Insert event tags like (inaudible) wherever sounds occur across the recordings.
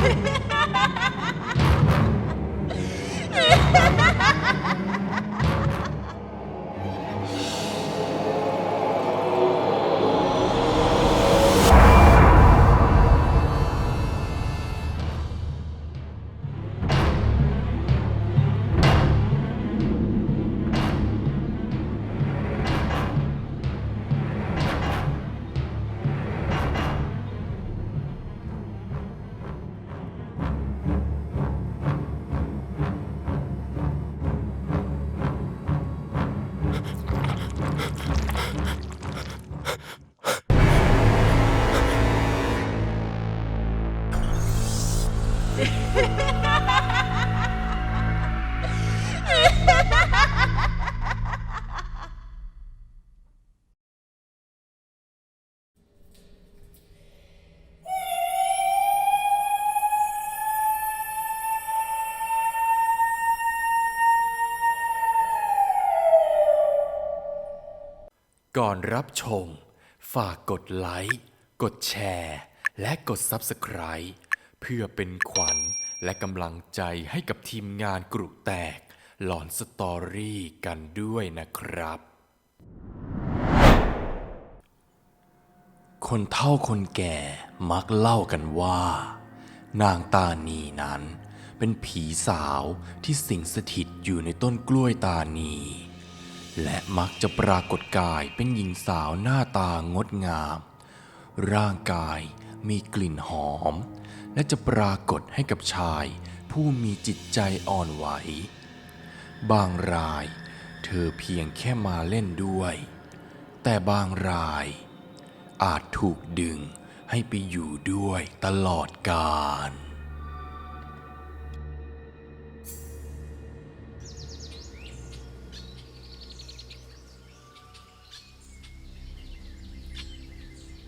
Yeah. (laughs) ก่อนรับชม ฝากกดไลค์ กดแชร์ และกด Subscribe เพื่อเป็นขวัญและกำลังใจให้กับทีมงานกรุแตก หลอนสตอรี่กันด้วยนะครับ คนเฒ่าคนแก่มักเล่ากันว่า นางตานีนั้น เป็นผีสาวที่สิงสถิตอยู่ในต้นกล้วยตานี และมักจะปรากฏกายเป็นหญิงสาวหน้าตางดงาม ร่างกายมีกลิ่นหอม และจะปรากฏให้กับชายผู้มีจิตใจอ่อนไหว บางรายเธอเพียงแค่มาเล่นด้วย แต่บางราย อาจถูกดึงให้ไปอยู่ด้วยตลอดกาล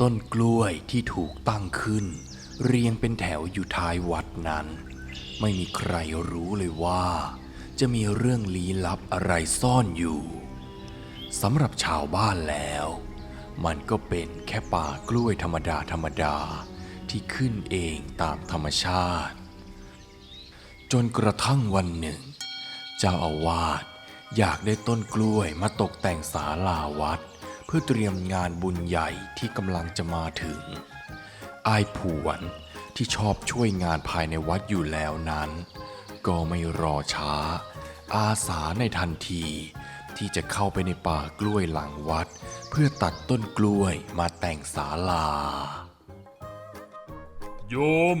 ต้นกล้วยที่ถูกตั้งขึ้น เรียงเป็นแถวอยู่ท้ายวัดนั้น ไม่มีใครรู้เลยว่า จะมีเรื่องลี้ลับอะไรซ่อนอยู่สำหรับชาวบ้านแล้ว มันก็เป็นแค่ป่ากล้วยธรรมดาธรรมดาที่ขึ้นเองตามธรรมชาติ จนกระทั่งวันหนึ่ง เจ้าอาวาสอยากได้ต้นกล้วยมาตกแต่งศาลาวัด พื่อเตรียมงานบุญใหญ่ที่กำลังจะมาถึง อายผวนที่ชอบช่วยงานภายในวัดอยู่แล้วนั้น ก็ไม่รอช้า อาสาในทันที ที่จะเข้าไปในป่ากล้วยหลังวัด เพื่อตัดต้นกล้วยมาแต่งศาลา โยม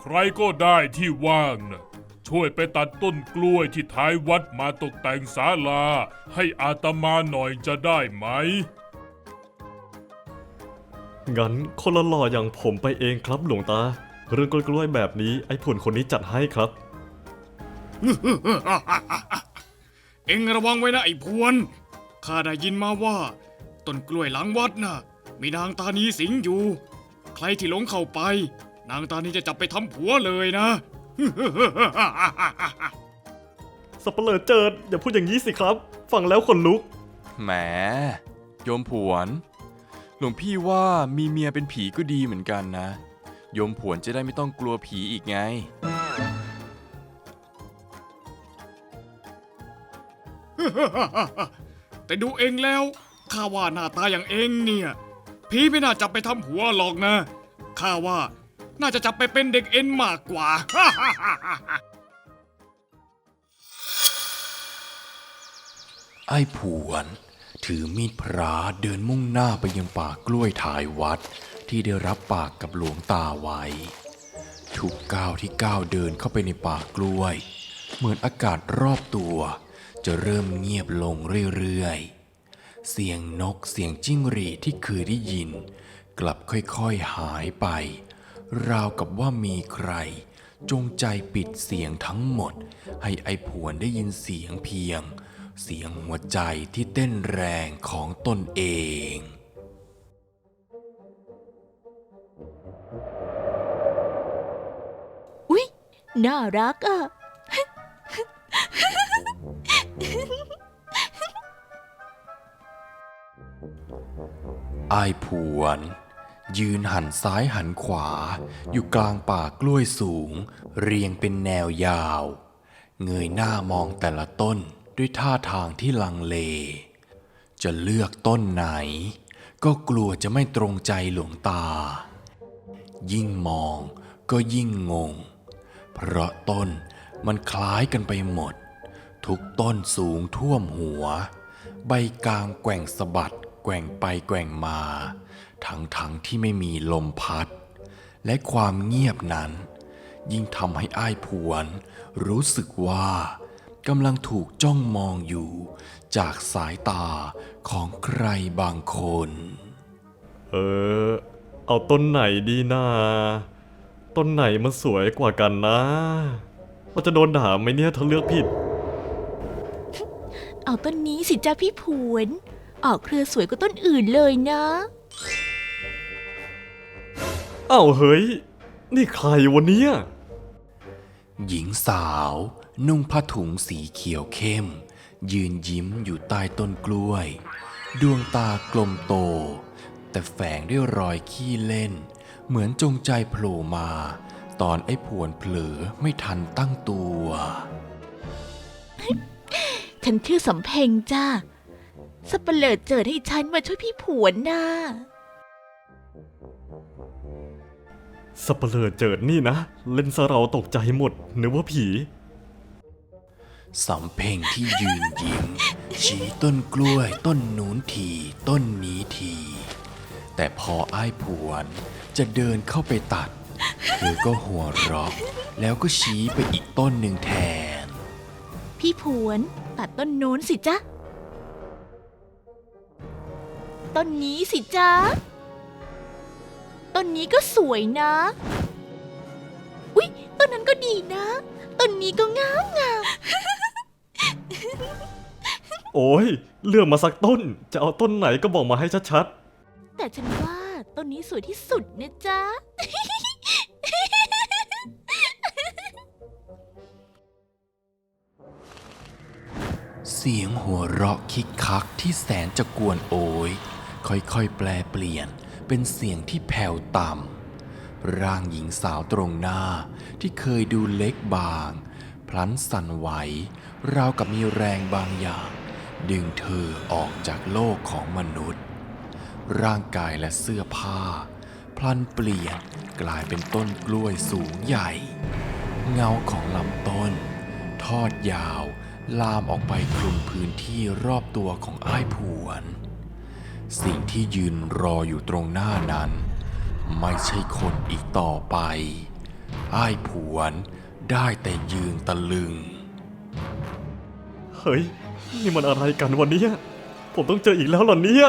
ใครก็ได้ที่ว่างนะ ช่วยไปตัดต้นกล้วยที่ท้ายวัดมาตกแต่งศาลา ให้อาตมาหน่อยจะได้ไหม งั้นคนละหล่ออย่างผมไปเองครับหลวงตา เรื่องกล้วยๆแบบนี้ไอ้ผุนคนนี้จัดให้ครับ เอ็งระวังไว้นะไอ้พวน ข้าได้ยินมาว่า ต้นกล้วยหลังวัดน่ะ มีนางตานีสิงอยู่ ใครที่หลงเข้าไป นางตานีจะจับไปทำผัวเลยนะ สับเปลือเจิดอย่าพูดอย่างนี้สิครับ ฟังแล้วขนลุก แหม โยมผวน หลวงพี่ว่ามีเมียเป็นผีก็ดีเหมือนกันนะ โยมผวนจะได้ไม่ต้องกลัวผีอีกไง แต่ดูเองแล้วข้าว่าหน้าตาอย่างเองเนี่ย ผีไม่น่าจับไปทำผัวหรอกนะข้าว่า น่าจะจับไปเป็นเด็กเอ็นมากกว่า ไอ้ผวน ถือมีดพระเดินมุ่งหน้าไปยังป่ากล้วยถ่ายวัด ที่ได้รับปากกับหลวงตาไว้ ทุกก้าวที่ก้าวเดินเข้าไปในป่ากล้วย เหมือนอากาศรอบตัว จะเริ่มเงียบลงเรื่อยๆเสียงนกเสียงจิ้งหรีที่เคยได้ยิน กลับค่อยๆหายไป ราวกับว่ามีใคร จงใจปิดเสียงทั้งหมด ให้ไอ้ผวนได้ยินเสียงเพียง เสียงหัวใจที่เต้นแรงของตนเองอุ๊ยน่ารักอะอายผวน ยืนหันซ้ายหันขวา อยู่กลางป่ากล้วยสูง เรียงเป็นแนวยาว เงยหน้ามองแต่ละต้นด้วยท่าทางที่ลังเล จะเลือกต้นไหน ก็กลัวจะไม่ตรงใจหลวงตา ยิ่งมองก็ยิ่งงง เพราะต้นมันคล้ายกันไปหมด ทุกต้นสูงท่วมหัว ใบกลางแกว่งสะบัดแกว่งไปแกว่งมา ทั้งทั้งๆที่ไม่มีลมพัด และความเงียบนั้น ยิ่งทำให้อ้ายผวน รู้สึกว่ากำลังถูกจ้องมองอยู่ จากสายตาของใครบางคน เออ เอาต้นไหนดีนะต้นไหนมันสวยกว่ากันนะเราจะโดนด่าไหมเนี่ยถ้าเลือกผิด เอาต้นนี้สิจ้าพี่ผวน ออกเครือสวยกว่าต้นอื่นเลยนะ อ้าวเฮ้ย นี่ใครวันเนี้ยหญิงสาวนุ่งผ้าถุงสีเขียวเข้ม ยืนยิ้มอยู่ใต้ต้นกล้วย ดวงตากลมโต แต่แฝงด้วยรอยขี้เล่น เหมือนจงใจโผล่มา ตอนไอ้ผวนเผลอไม่ทันตั้งตัวฉันชื่อสำเพ็งจ้าสบเปลิดเจิดให้ฉันมาช่วยพี่ผวนนะ สับเปลือเจิดนี่นะ เล่นซะเราตกใจหมดนึกว่าผี สำเพ็งที่ยืนยิ้มชี้ต้นกล้วยต้นนู้นทีต้นนี้ที แต่พออ้ายผวนจะเดินเข้าไปตัด เธอก็หัวเราะแล้วก็ชี้ไปอีกต้นหนึ่งแทน พี่ผวนตัดต้นโน้นสิจ๊ะ ต้นนี้สิจ๊ะ ต้นนี้ก็สวยนะ อุ๊ย ต้นนั้นก็ดีนะ ต้นนี้ก็งามงาม โอ้ยเลือกมาสักต้น จะเอาต้นไหนก็บอกมาให้ชัดแต่ฉันว่าต้นนี้สวยที่สุดนะจ๊ะ เสียงหัวเราะคิกคักที่แสนจะกวนโอยค่อยๆ แปลเปลี่ยน เป็นเสียงที่แผ่วต่ำ ร่างหญิงสาวตรงหน้าที่เคยดูเล็กบาง พลันสั่นไหว ราวกับมีแรงบางอย่าง ดึงเธอออกจากโลกของมนุษย์ ร่างกายและเสื้อผ้า พลันเปลี่ยนกลายเป็นต้นกล้วยสูงใหญ่ เงาของลำต้น ทอดยาวลามออกไปคลุมพื้นที่รอบตัวของอ้ายผวน สิ่งที่ยืนรออยู่ตรงหน้านั้น ไม่ใช่คนอีกต่อไป อ้ายผวนได้แต่ยืนตะลึงๆเฮ้ย นี่มันอะไรกันวันนี้ผมต้องเจออีกแล้วเหรอเนี่ย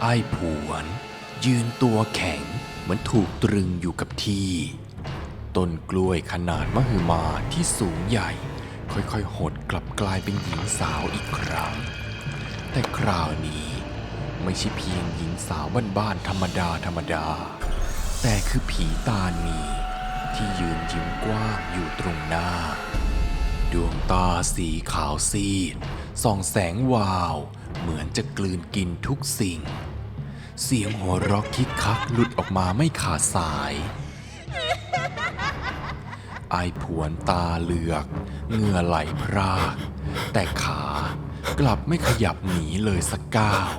ไอ้ผวน ยืนตัวแข็งเหมือนถูกตรึงอยู่กับที่ ต้นกล้วยขนาดมหึมาที่สูงใหญ่ ค่อยๆ หดกลับกลายเป็นหญิงสาวอีกครั้ง แต่คราวนี้ ไม่ใช่เพียงหญิงสาวบ้านๆธรรมดาธรรมดา แต่คือผีตานี ที่ยืนยิ้มกว้างอยู่ตรงหน้า ดวงตาสีขาวซีด ส่องแสงวาว เหมือนจะกลืนกินทุกสิ่ง เสียงหัวเราะคิกคักหลุดออกมาไม่ขาดสายไอผวนตาเหลือกเหงื่อไหลพราก แต่ขากลับไม่ขยับหนีเลยสักก้าว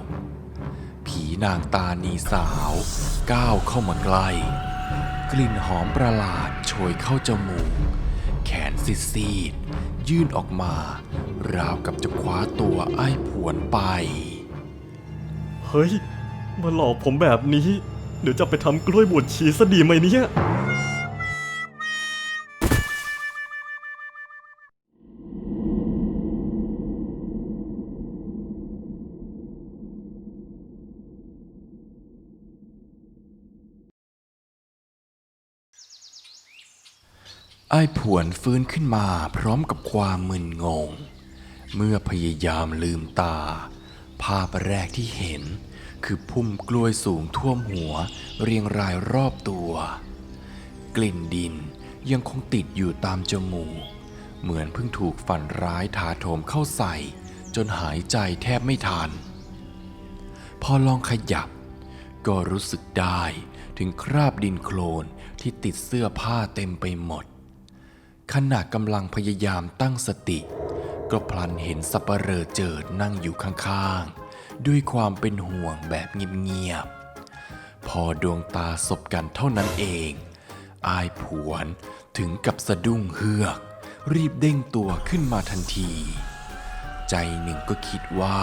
นางตานีสาว ก้าวเข้ามาใกล้ กลิ่นหอมประหลาดโชยเข้าจมูก แขนซีดๆยื่นออกมา ราวกับจะคว้าตัวไอ้ผวนไป เฮ้ย มาหลอกผมแบบนี้ เดี๋ยวจะไปทำกล้วยบวชชีซะดีไหมเนี่ย ไอ้ผวนฟื้นขึ้นมาพร้อมกับความมึนงง เมื่อพยายามลืมตา ภาพแรกที่เห็น คือพุ่มกล้วยสูงท่วมหัวเรียงรายรอบตัว กลิ่นดินยังคงติดอยู่ตามจมูก เหมือนเพิ่งถูกฝันร้ายถาโถมเข้าใส่ จนหายใจแทบไม่ทัน พอลองขยับ ก็รู้สึกได้ถึงคราบดินโคลนที่ติดเสื้อผ้าเต็มไปหมด ขณะกำลังพยายามตั้งสติ ก็พลันเห็นสับปะเหรอเจิดนั่งอยู่ข้างๆ ด้วยความเป็นห่วงแบบเงียบๆ พอดวงตาสบกันเท่านั้นเอง อายผวนถึงกับสะดุ้งเฮือก รีบเด้งตัวขึ้นมาทันที ใจหนึ่งก็คิดว่า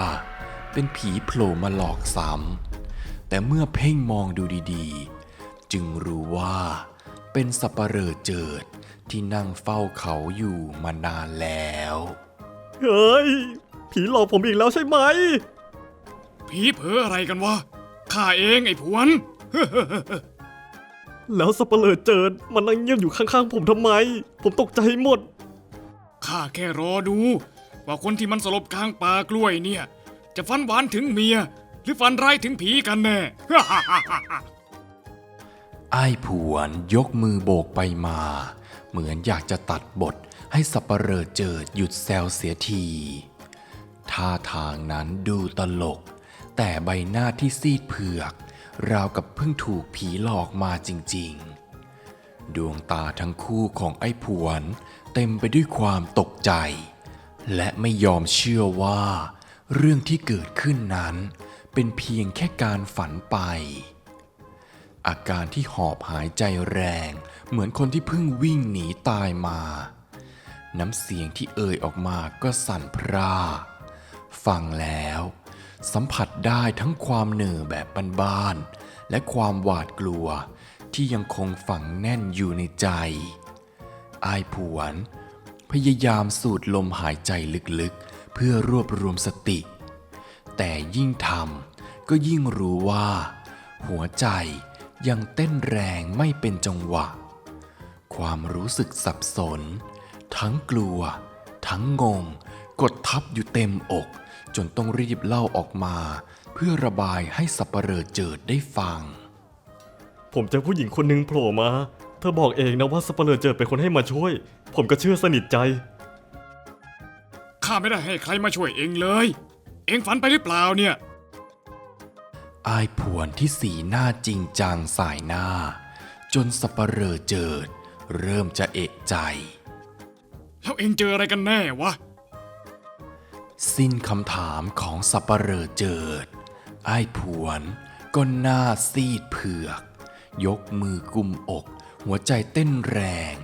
เป็นผีโผล่มาหลอกซ้ำแต่เมื่อเพ่งมองดูดีๆ จึงรู้ว่า เป็นสับปะเหร่อเจิด ที่นั่งเฝ้าเขาอยู่มานานแล้ว เฮ้ย ผีหลอกผมอีกแล้วใช่ไหม ผีเผลออะไรกันวะ ข้าเองไอ้ผวน แล้วสับเปลือเจิดมันนั่งเงียบอยู่ข้างๆผมทำไม ผมตกใจหมด ข้าแค่รอดู ว่าคนที่มันสลบกลางป่ากล้วยเนี่ย จะฟันหวานถึงเมีย หรือฟันร้ายถึงผีกันแน่ ไอ้ผวนยกมือโบกไปมา เหมือนอยากจะตัดบทให้สับปะเหร่อเจิดหยุดแซวเสียที ท่าทางนั้นดูตลก แต่ใบหน้าที่ซีดเผือก ราวกับเพิ่งถูกผีหลอกมาจริง ๆ ดวงตาทั้งคู่ของไอ้ผวนเต็มไปด้วยความตกใจ และไม่ยอมเชื่อว่า เรื่องที่เกิดขึ้นนั้น เป็นเพียงแค่การฝันไป อาการที่หอบหายใจแรง เหมือนคนที่เพิ่งวิ่งหนีตายมา น้ำเสียงที่เอ่ยออกมาก็สั่นพร่า ฟังแล้ว สัมผัสได้ทั้งความเหนื่อแบบบ้านๆและความหวาดกลัวที่ยังคงฝังแน่นอยู่ในใจ อายผวน พยายามสูดลมหายใจลึกๆ เพื่อรวบรวมสติ แต่ยิ่งทำก็ยิ่งรู้ว่า หัวใจ ยังเต้นแรงไม่เป็นจังหวะ ความรู้สึกสับสน ทั้งกลัว ทั้งงง กดทับอยู่เต็มอก จนต้องรีบเล่าออกมา เพื่อระบายให้สับปะเหร่อเจิดได้ฟัง ผมเจอผู้หญิงคนหนึ่งโผล่มา เธอบอกเองนะว่าสับเปลือเจิดเป็นคนให้มาช่วย ผมก็เชื่อสนิทใจ ข้าไม่ได้ให้ใครมาช่วยเองเลย เองฝันไปหรือเปล่าเนี่ย อายผวนที่สีหน้าจริงจังสายหน้า จนสับปะเหร่อเจิด เริ่มจะเอะใจ แล้วเองเจออะไรกันแน่วะ สิ้นคำถามของสับปะเหร่อเจิดไอ้ายผวนก็หน้าซีดเผือก ยกมือกุมอก หัวใจเต้นแรง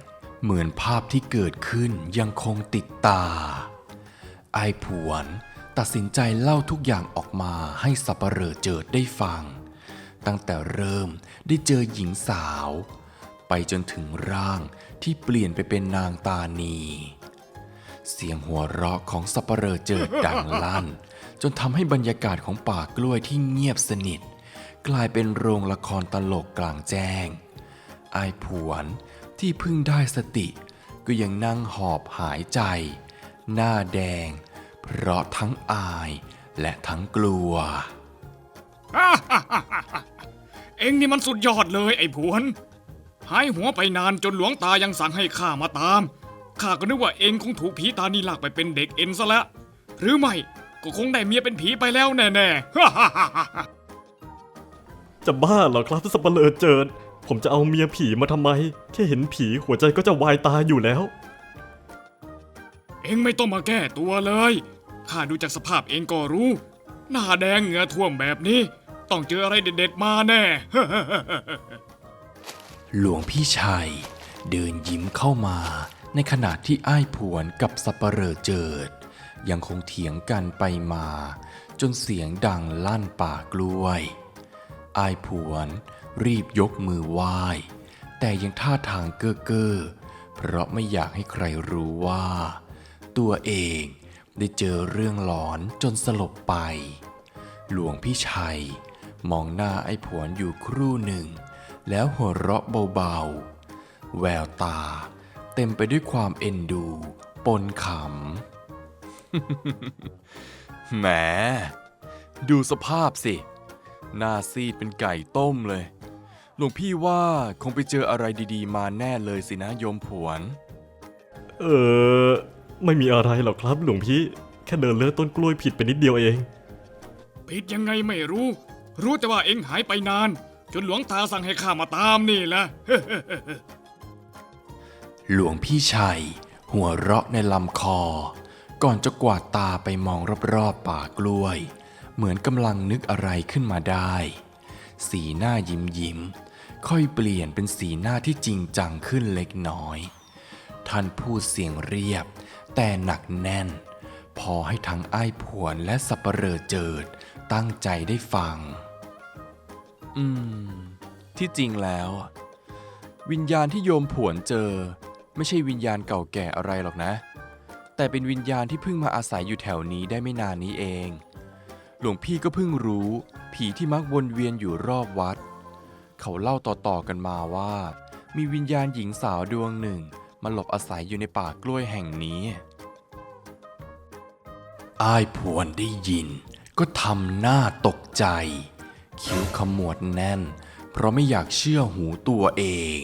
เหมือนภาพที่เกิดขึ้นยังคงติดตาไอ้ายผวน ตัดสินใจเล่าทุกอย่างออกมาให้สับปะเหร่อเจิดได้ฟัง ตั้งแต่เริ่มได้เจอหญิงสาว ไปจนถึงร่างที่เปลี่ยนไปเป็นนางตานี เสียงหัวเราะของสับปะเหร่อเจิดดังลั่น จนทำให้บรรยากาศของป่ากล้วยที่เงียบสนิท กลายเป็นโรงละครตลกกลางแจ้ง อายผวนที่เพิ่งได้สติ ก็ยังนั่งหอบหายใจ หน้าแดง เพราะทั้งอายและทั้งกลัว เองนี่มันสุดยอดเลยไอ้ผวน หายหัวไปนานจนหลวงตายังสั่งให้ข้ามาตาม ข้าก็นึกว่าเองคงถูกผีตานีลากไปเป็นเด็กเอ็นซะแล้ว หรือไม่ก็คงได้เมียเป็นผีไปแล้วแน่ๆ จะบ้าเหรอครับสับเปลือเจิด ผมจะเอาเมียผีมาทำไม แค่เห็นผีหัวใจก็จะวายตายอยู่แล้ว เองไม่ต้องมาแก้ตัวเลย ข้าดูจากสภาพเองก็รู้ หน้าแดงเหงื่อท่วมแบบนี้ ต้องเจออะไรเด็ดๆมาแน่ หลวงพี่ชัย เดินยิ้มเข้ามา ในขณะที่อ้ายผวนกับสับปเหร่อเจิด ยังคงเถียงกันไปมา จนเสียงดังลั่นป่ากล้วย อ้ายผวนรีบยกมือไหว้ แต่ยังท่าทางเก้อเก้อเพราะไม่อยากให้ใครรู้ว่า ตัวเอง ได้เจอเรื่องหลอนจนสลบไป หลวงพี่ชัย มองหน้าไอ้ผวนอยู่ครู่หนึ่ง แล้วหัวเราะเบาๆ แววตา เต็มไปด้วยความเอ็นดู ปนขำแหม ดูสภาพสิ หน้าซีดเป็นไก่ต้มเลย หลวงพี่ว่าคงไปเจออะไรดีๆ มาแน่เลยสินะโยมผวน เออ ไม่มีอะไรหรอกครับหลวงพี่ แค่เดินเลือกต้นกล้วยผิดไปนิดเดียวเอง ผิดยังไงไม่รู้ รู้แต่ว่าเอ็งหายไปนาน จนหลวงตาสั่งให้ข้ามาตามนี่แหละ หลวงพี่ชัย หัวเราะในลำคอ ก่อนจะกวาดตาไปมองรอบๆป่ากล้วย เหมือนกำลังนึกอะไรขึ้นมาได้ สีหน้ายิ้มยิ้มๆค่อยเปลี่ยนเป็นสีหน้าที่จริงจังขึ้นเล็กน้อย ท่านพูดเสียงเรียบ แต่หนักแน่น พอให้ทั้งไอ้ผวนและสับปะเหรอเจิด ตั้งใจได้ฟัง อืม ที่จริงแล้ว วิญญาณที่โยมผวนเจอ ไม่ใช่วิญญาณเก่าแก่อะไรหรอกนะ แต่เป็นวิญญาณที่เพิ่งมาอาศัยอยู่แถวนี้ได้ไม่นานนี้เอง หลวงพี่ก็เพิ่งรู้ ผีที่มักวนเวียนอยู่รอบวัด เขาเล่าต่อๆกันมาว่า มีวิญญาณหญิงสาวดวงหนึ่ง มาหลบอาศัยอยู่ในป่ากล้วยแห่งนี้ อ้ายผวนได้ยิน ก็ทำหน้าตกใจ คิ้วขมวดแน่น เพราะไม่อยากเชื่อหูตัวเอง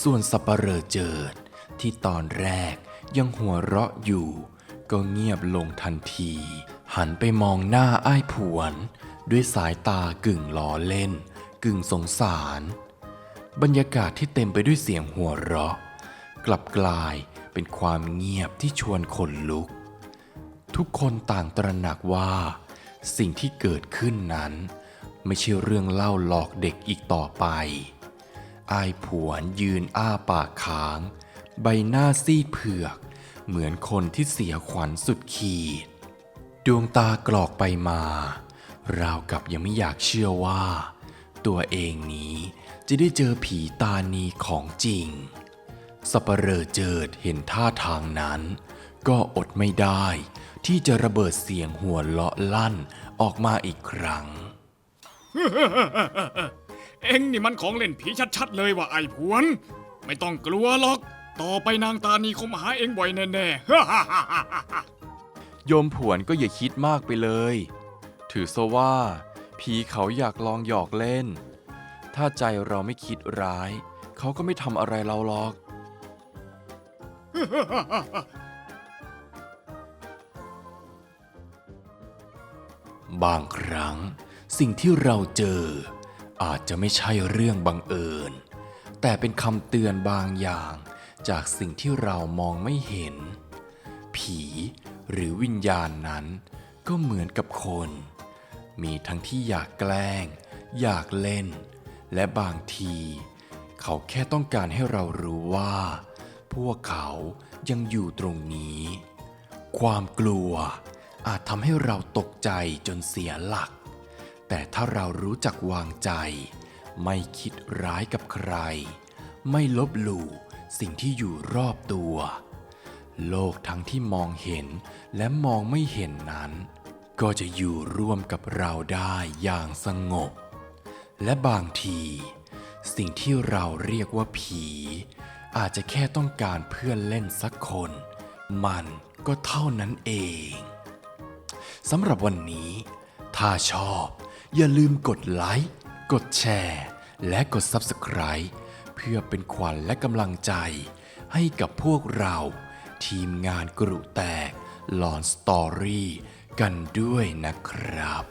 ส่วนสับปเหรอเจิดที่ตอนแรกยังหัวเราะอยู่ ก็เงียบลงทันที หันไปมองหน้าอ้ายผวน ด้วยสายตากึ่งล้อเล่น กึ่งสงสาร บรรยากาศที่เต็มไปด้วยเสียงหัวเราะ กลับกลายเป็นความเงียบที่ชวนขนลุก ทุกคนต่างตระหนักว่า สิ่งที่เกิดขึ้นนั้น ไม่ใช่เรื่องเล่าหลอกเด็กอีกต่อไปอายผวนยืนอ้าปากค้าง ใบหน้าซีดเผือก เหมือนคนที่เสียขวัญสุดขีด ดวงตากรอกไปมา ราวกับยังไม่อยากเชื่อว่า ตัวเองนี้จะได้เจอผีตานีของจริง สับปะเหรอเจิดเห็นท่าทางนั้น ก็อดไม่ได้ ที่จะระเบิดเสียงหัวเราะลั่นออกมาอีกครั้ง เอ็งนี่มันของเล่นผีชัดๆเลยว่ะไอ้ผวน ไม่ต้องกลัวหรอก ต่อไปนางตานีคงมาหาเอ็งบ่อยแน่ๆ โยมผวนก็อย่าคิดมากไปเลย ถือซะว่า ผีเขาอยากลองหยอกเล่น ถ้าใจเราไม่คิดร้าย เขาก็ไม่ทำอะไรเราหรอก บางครั้งสิ่งที่เราเจอ อาจจะไม่ใช่เรื่องบังเอิญ แต่เป็นคำเตือนบางอย่าง จากสิ่งที่เรามองไม่เห็น ผีหรือวิญญาณนั้น ก็เหมือนกับคน มีทั้งที่อยากแกล้ง อยากเล่น และบางที เขาแค่ต้องการให้เรารู้ว่า พวกเขายังอยู่ตรงนี้ ความกลัวอาจทำให้เราตกใจจนเสียหลัก แต่ถ้าเรารู้จักวางใจ ไม่คิดร้ายกับใคร ไม่ลบหลู่สิ่งที่อยู่รอบตัว โลกทั้งที่มองเห็นและมองไม่เห็นนั้น ก็จะอยู่ร่วมกับเราได้อย่างสงบ และบางที สิ่งที่เราเรียกว่าผี อาจจะแค่ต้องการเพื่อนเล่นสักคน มันก็เท่านั้นเองสำหรับวันนี้ ถ้าชอบ อย่าลืมกดไลค์ กดแชร์ และกด Subscribe เพื่อเป็นขวัญและกำลังใจ ให้กับพวกเรา ทีมงานกรุแตกหลอนสตอรี่กันด้วยนะครับ